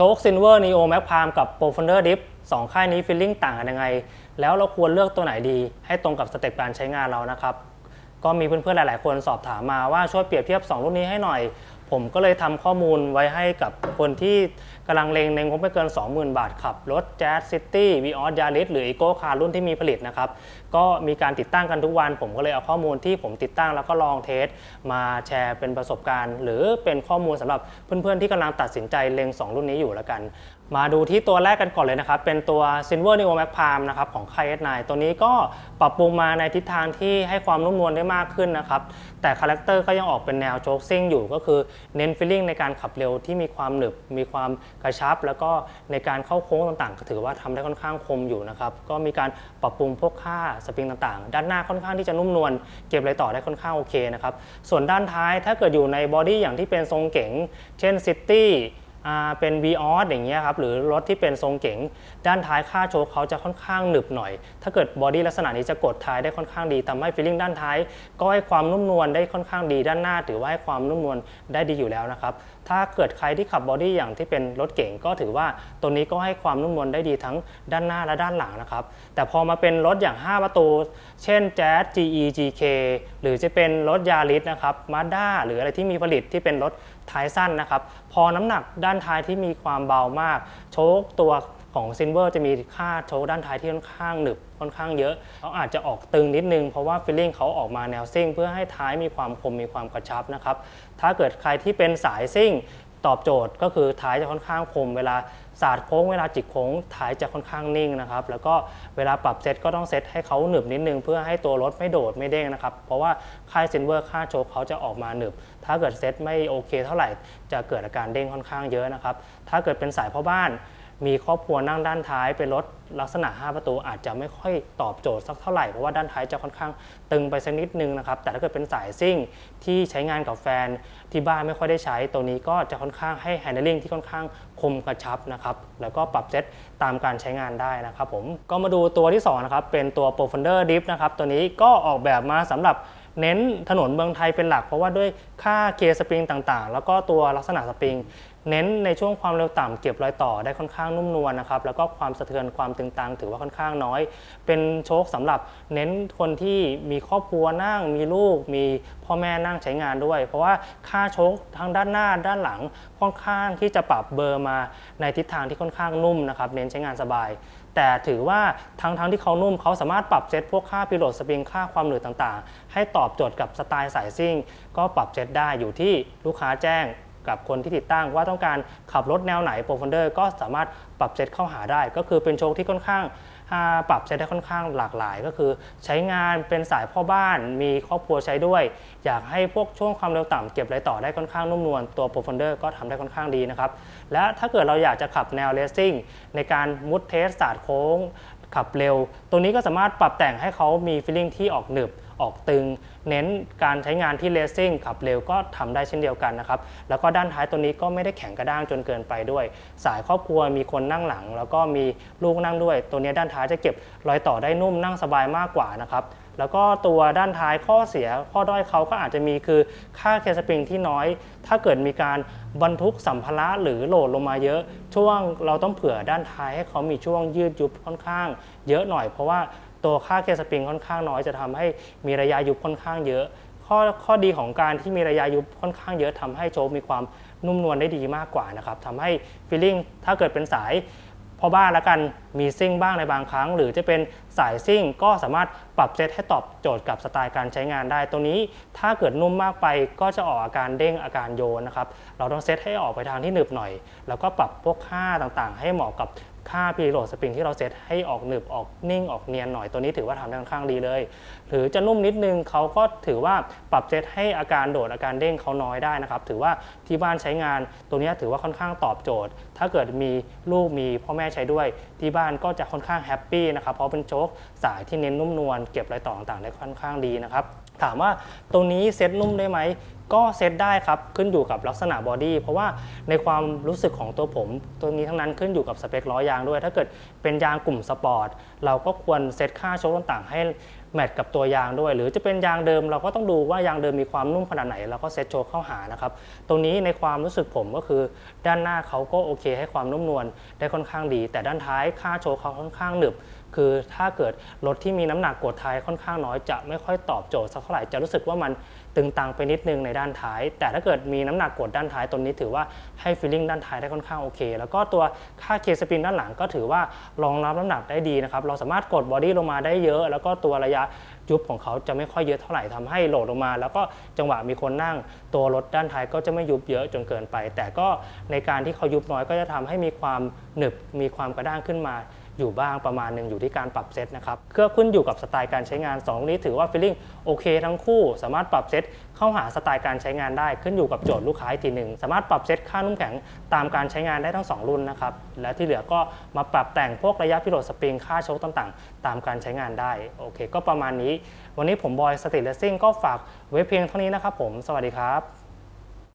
ชคซินเวอร์นีโอแม็กพามกับโปรฟ u นเดอร์ดิฟสองค่ายนี้ฟิลลิ่งต่างกันยังไง แล้วเราควรเลือกตัวไหนดี ให้ตรงกับสเต็ปการใช้งานเรานะครับ ก็มีเพื่อนๆ หลายๆ คนสอบถามมาว่าช่วยเปรียบเทียบ 2 รุ่นนี้ให้หน่อย ผมก็เลยทำข้อมูลไว้ให้กับคนที่กำลังเลงในงบไม่เกิน 20,000 บาทขับ รถ Jazz City v ีออสยาริสหรืออีโก้คารุ่นที่มีผลิตนะครับ ก็มีการติดตั้งกันทุกวัน ผมก็เลยเอาข้อมูลที่ผมติดตั้งแล้วก็ลองเทส มาแชร์เป็นประสบการณ์ หรือเป็นข้อมูลสำหรับเพื่อนๆที่กำลังตัดสินใจเลง2 รุ่นนี้อยู่แล้วกัน มาดูที่ตัวแรกกันก่อนเลยนะครับ เป็นตัว Silver Neo Max Prime นะครับของค่าย S9 ตัวนี้ก็ปรับปรุงมาในทิศทางที่ให้ความนุ่มนวลได้มากขึ้นนะครับ แต่คาแรคเตอร์ก็ยังออกเป็นแนวโจ๊กซิ่งอยู่ก็คือเน้นฟีลลิ่งในการขับเร็วที่มีความหนึบ มีความกระชับ แล้วก็ในการเข้าโค้งต่างๆ ถือว่าทำได้ค่อนข้างคมอยู่นะครับ ก็มีการปรับปรุงพวกค่าสปริงต่างๆ ด้านหน้าค่อนข้างที่จะนุ่มนวลเก็บอะไรต่อได้ค่อนข้างโอเคนะครับส่วนด้านท้ายถ้าเกิดอยู่ในบอดี้อย่างที่เป็นทรงเก๋งเช่น City อ่า เป็น v ีออสอย่างเงี้ยครับหรือรถที่เป็นทรงเก๋งด้านท้ายค่าโชว์เขาจะค่อนข้างหนึบหน่อย ถ้าเกิดบอดี้ลักษณะนี้จะกดท้ายได้ค่อนข้างดีทำให้ฟีลลิ่งด้านท้าย ก็ให้ความนุ่มนวลได้ค่อนข้างดีด้านหน้า ถือว่าให้ความนุ่มนวลได้ดีอยู่แล้วนะครับ ถ้าเกิดใครที่ขับบอดี้อย่างที่เป็นรถเก๋งก็ถือว่าตัวนี้ก็ให้ความนุ่มนวลได้ดีทั้งด้านหน้าและด้านหลังนะครับ แต่พอมาเป็นรถอย่าง 5 ประตู เช่น Jazz GE GK หรือจะเป็นรถยาริสนะครับมาด้าหรืออะไรที่มีผลิตที่เป็นรถท้ายสั้นนะครับ พอน้ำหนักด้านท้ายที่มีความเบามาก โชคตัว ของซินเวอร์จะมีค่าโชคด้านท้ายที่ค่อนข้างหนึบค่อนข้างเยอะเขาอาจจะออกตึงนิดนึงเพราะว่าฟีลลิ่งเขาออกมาแนวซิ่ง เพื่อให้ท้ายมีความคมมีความกระชับนะครับถ้าเกิดใครที่เป็นสายซิ่งตอบโจทย์ก็คือท้ายจะค่อนข้างคม เวลาศาสาดโค้งเวลาจิกโค้งท้ายจะค่อนข้างนิ่งนะครับแล้วก็เวลาปรับเซตก็ต้องเซตให้เขาหนึบนิดนึง เพื่อให้ตัวรถไม่โดดไม่เด้งนะครับเพราะว่าค่ายซินเวอร์ค่าโชคเขาจะออกมาหนึบ ถ้าเกิดเซตไม่โอเค เท่าไหร่จะเกิดอาการเด้งค่อนข้างเยอะนะครับถ้าเกิดเป็นสายพ่อบ้าน มีครอบครัวนั่งด้านท้ายเป็นรถลักษณะ 5 ประตูอาจจะไม่ค่อยตอบโจทย์สักเท่าไหร่ เพราะว่าด้านท้ายจะค่อนข้างตึงไปสักนิดนึงนะครับ แต่ถ้าเกิดเป็นสายซิ่งที่ใช้งานกับแฟนที่บ้านไม่ค่อยได้ใช้ ตัวนี้ก็จะค่อนข้างให้ handling ที่ค่อนข้างคมกระชับนะครับ แล้วก็ปรับเซตตามการใช้งานได้นะครับผม ก็มาดูตัวที่สองนะครับ เป็นตัว p r o f u n d e r Dip นะครับ ตัวนี้ก็ออกแบบมาสำหรับเน้นถนนเมืองไทยเป็นหลัก เพราะว่าด้วยค่าเคสปริงต่างๆ แล้วก็ตัวลักษณะสปริงเน้นในช่วงความเร็วต่ำเก็บรอยต่อได้ค่อนข้างนุ่มนวลนะครับ แล้วก็ความสะเทือนความตึงตังถือว่าค่อนข้างน้อย เป็นโชคสำหรับเน้นคนที่มีครอบครัวนั่ง มีลูก มีพ่อแม่นั่งใช้งานด้วย เพราะว่าค่าโชคทั้งด้านหน้าด้านหลังค่อนข้างที่จะปรับเบอร์มาในทิศทางที่ค่อนข้างนุ่มนะครับ เน้นใช้งานสบาย แต่ถือว่าทั้งทั้งที่เขานุ่มเขาสามารถปรับเซตพวกค่าพิโรดสปริงค่าความหนืดต่างๆ ให้ตอบโจทย์กับสไตล์สายซิ่ง ก็ปรับเซตได้อยู่ที่ลูกค้าแจ้ง กับคนที่ติดตั้งว่าต้องการขับรถแนวไหนโปรฟ u นเดอร์ก็สามารถปรับเซตเข้าหาได้ ก็คือเป็นโชคที่ค่อนข้างปรับเซตได้ค่อนข้างหลากหลาย ก็คือใช้งานเป็นสายพ่อบ้านมีครอบครัวใช้ด้วย อยากให้พวกช่วงความเร็วต่ำเก็บไรต่อได้ค่อนข้างนุ่มนวลตัวโปรฟ u นเดอร์ก็ทำได้ค่อนข้างดีนะครับ และถ้าเกิดเราอยากจะขับแนวเลสซิ่งในการมุดเทสสาดโค้งขับเร็ว ตัวนี้ก็สามารถปรับแต่งให้เขามีฟีลลิ่งที่ออกหนึบ ออกตึง เน้นการใช้งานที่เลสซิ่งขับเร็วก็ทำได้เช่นเดียวกันนะครับ แล้วก็ด้านท้ายตัวนี้ก็ไม่ได้แข็งกระด้างจนเกินไปด้วย สายครอบครัวมีคนนั่งหลัง แล้วก็มีลูกนั่งด้วย ตัวนี้ด้านท้ายจะเก็บรอยต่อได้นุ่มนั่งสบายมากกว่านะครับแล้วก็ตัวด้านท้ายข้อเสียข้อด้อยเขาก็อาจจะมีคือค่าเคสปริงที่น้อย ถ้าเกิดมีการบรรทุกสัมภาระหรือโหลดลงมาเยอะ ช่วงเราต้องเผื่อด้านท้ายให้เขามีช่วงยืดยุบค่อนข้าง เยอะหน่อยเพราะว่า ตัวค่าเคสปริงค่อนข้างน้อยจะทำให้มีระยะยุบค่อนข้างเยอะ ข้อข้อดีของการที่มีระยะยุบค่อนข้างเยอะทำให้โชคมีความนุ่มนวลได้ดีมากกว่านะครับทำให้ฟีลลิ่งถ้าเกิดเป็นสายพอบ้านแล้วกันมีซิ่งบ้างในบางครั้ง หรือจะเป็นสายซิ่งก็สามารถปรับเซตให้ตอบโจทย์กับสไตล์การใช้งานได้ ตัวนี้ถ้าเกิดนุ่มมากไปก็จะออกอาการเด้งอาการโยนนะครับ เราต้องเซตให้ออกไปทางที่หนึบหน่อย แล้วก็ปรับพวกค่าต่างๆ ให้เหมาะกับ ค่าพีโหลดสปริงที่เราเซตให้ออกหนึบออกนิ่งออกเนียนหน่อยตัวนี้ถือว่าทำได้ค่อนข้างดีเลย หรือจะนุ่มนิดนึงเขาก็ถือว่าปรับเซตให้อาการโดดอาการเด้งเขาน้อยได้นะครับถือว่าที่บ้านใช้งานตัวนี้ถือว่าค่อนข้างตอบโจทย์ ถ้าเกิดมีลูกมีพ่อแม่ใช้ด้วย ที่บ้านก็จะค่อนข้างแฮปปี้นะครับเพราะเป็นโจ๊กสายที่เน้นนุ่มนวลเก็บรายต่อต่างๆได้ค่อนข้างดีนะครับถามว่าตรงนี้เซตนุ่มได้ไหม ก็เซตได้ครับ ขึ้นอยู่กับลักษณะบอดี้เพราะว่าในความรู้สึกของตัวผมตัวนี้ทั้งนั้นขึ้นอยู่กับสเปคล้อยางด้วย ถ้าเกิดเป็นยางกลุ่มสปอร์ตเราก็ควรเซตค่าโชคต่างๆ ให้ แมทกับตัวยางด้วย หรือจะเป็นยางเดิมเราก็ต้องดูว่ายางเดิมมีความนุ่มขนาดไหนเราก็เซ็ตโชว์เข้าหานะครับตรงนี้ในความรู้สึกผมก็คือด้านหน้าเขาก็โอเค ให้ความนุ่มนวลได้ค่อนข้างดี แต่ด้านท้ายค่าโชว์เขาค่อนข้างหนึบคือถ้าเกิดรถที่มีน้ำหนักกดท้ายค่อนข้างน้อยจะไม่ค่อยตอบโจทย์สักเท่าไหร่จะรู้สึกว่ามันตึงตังไปนิดนึงในด้านท้าย แต่ถ้าเกิดมีน้ำหนักกดด้านท้ายตัวนี้ถือว่าให้ฟีลลิ่งด้านท้ายได้ค่อนข้างโอเค แล้วก็ตัวค่าเคสปินด้านหลังก็ถือว่ารองรับน้ำหนักได้ดีนะครับเราสามารถกดบอดี้ลงมาได้เยอะ แล้วก็ตัวระยะยุบของเขาจะไม่ค่อยเยอะเท่าไหร่ทำให้โหลดลงมา แล้วก็จังหวะมีคนนั่งตัวรถด้านท้ายก็จะไม่ยุบเยอะจนเกินไป แต่ก็ในการที่เขายุบน้อยก็จะทำให้มีความหนึบมีความกระด้างขึ้นมา อยู่บ้างประมาณหนึ่งอยู่ที่การปรับเซตนะครับเครื่องขึ้นอยู่กับสไตล์การใช้งาน2รุ่นนี้ถือว่าฟีลลิ่งโอเคทั้งคู่สามารถปรับเซตเข้าหาสไตล์การใช้งานได้ขึ้นอยู่กับโจทย์ลูกค้าทีหนึ่งสามารถปรับเซตค่านุ่มแข็งตามการใช้งานได้ทั้ง 2 รุ่นนะครับและที่เหลือก็มาปรับแต่งพวกระยะพิโรดสปริงค่าโชคต่างๆ ตามการใช้งานได้โอเค ก็ประมาณนี้ วันนี้ผมบอยสติเลสซิ่งก็ฝากไว้เพียงเท่านี้นะครับผมสวัสดีครับ